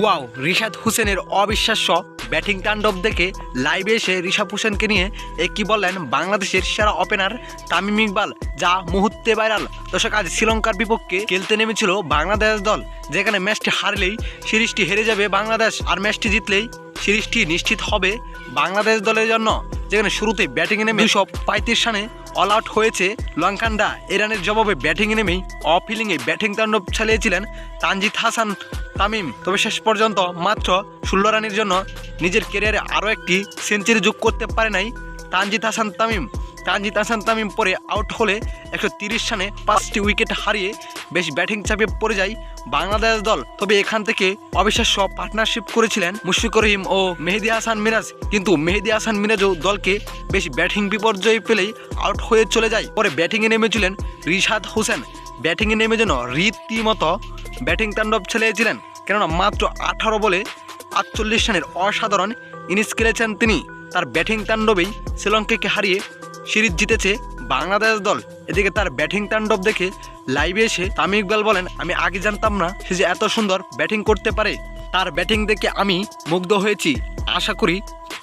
Wow, Rishad হুসেনের অবিশ্বাস্য batting তাণ্ডব দেখে লাইভে এসে ঋষভ হোসেনকে নিয়ে এ কি বললেন বাংলাদেশের সেরা ওপেনার তামিম ইকবাল, যা মুহূর্তে ভাইরাল। দর্শক, আজ শ্রীলঙ্কার বিপক্ষে খেলতে নেমেছিল বাংলাদেশ দল, যেখানে ম্যাচটি হারলেই সিরিজটি হেরে যাবে বাংলাদেশ, আর ম্যাচটি জিতলেই সিরিজটি নিশ্চিত হবে বাংলাদেশ দলের জন্য, যেখানে শুরুতে ব্যাটিংয়ে নেমে দুশো পঁয়ত্রিশ রানে অল আউট হয়েছে লঙ্কানরা। এ রানের জবাবে ব্যাটিংয়ে নেমেই অফ হিলিংয়ে ব্যাটিং তাণ্ডব চালিয়েছিলেন তানজিদ হাসান তামিম, তবে শেষ পর্যন্ত মাত্র ষোলো রানের জন্য নিজের ক্যারিয়ারে আরও একটি সেঞ্চুরি যোগ করতে পারে নাই তানজিদ হাসান তামিম। তানজিদ হাসান তামিম পরে আউট হলে একশো তিরিশ রানে পাঁচটি উইকেট হারিয়ে বেশ ব্যাটিং চাপে পড়ে যায় বাংলাদেশ দল। তবে এখান থেকে অবিশ্বাস্য পার্টনারশিপ করেছিলেন মুশফিকুর রহিম ও মেহেদি হাসান মিরাজ। কিন্তু মেহেদি হাসান মিরাজও দলকে বেশ ব্যাটিং বিপর্যয় পেলেই আউট হয়ে চলে যায়। পরে ব্যাটিংয়ে নেমেছিলেন রিশাদ হোসেন। ব্যাটিংয়ে নেমে যেন রীতিমতো ব্যাটিং তাণ্ডব চালিয়েছিলেন কেননা মাত্র আঠারো বলে আটচল্লিশ রানের অসাধারণ ইনিংস খেলেছেন তিনি। তার ব্যাটিং তাণ্ডবেই শ্রীলঙ্কাকে হারিয়ে সিরিজ জিতেছে বাংলাদেশ দল। এদিকে তার ব্যাটিং তাণ্ডব দেখে লাইভে এসে তামিম ইকবাল বলেন, আমি আগে জানতাম না সে যে এত সুন্দর ব্যাটিং করতে পারে। তার ব্যাটিং দেখে আমি মুগ্ধ হয়েছি। আশা করি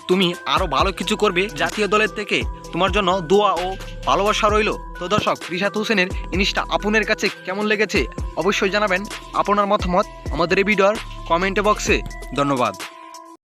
তুমি আরও ভালো কিছু করবে জাতীয় দলের থেকে। তোমার জন্য দোয়া ও ভালোবাসা রইল। তো দর্শক রিশাদ হোসেনের জিনিসটা আপনার কাছে কেমন লেগেছে অবশ্যই জানাবেন। আপনার মতামত আমাদের এই ভিডিওর কমেন্ট বক্সে। ধন্যবাদ।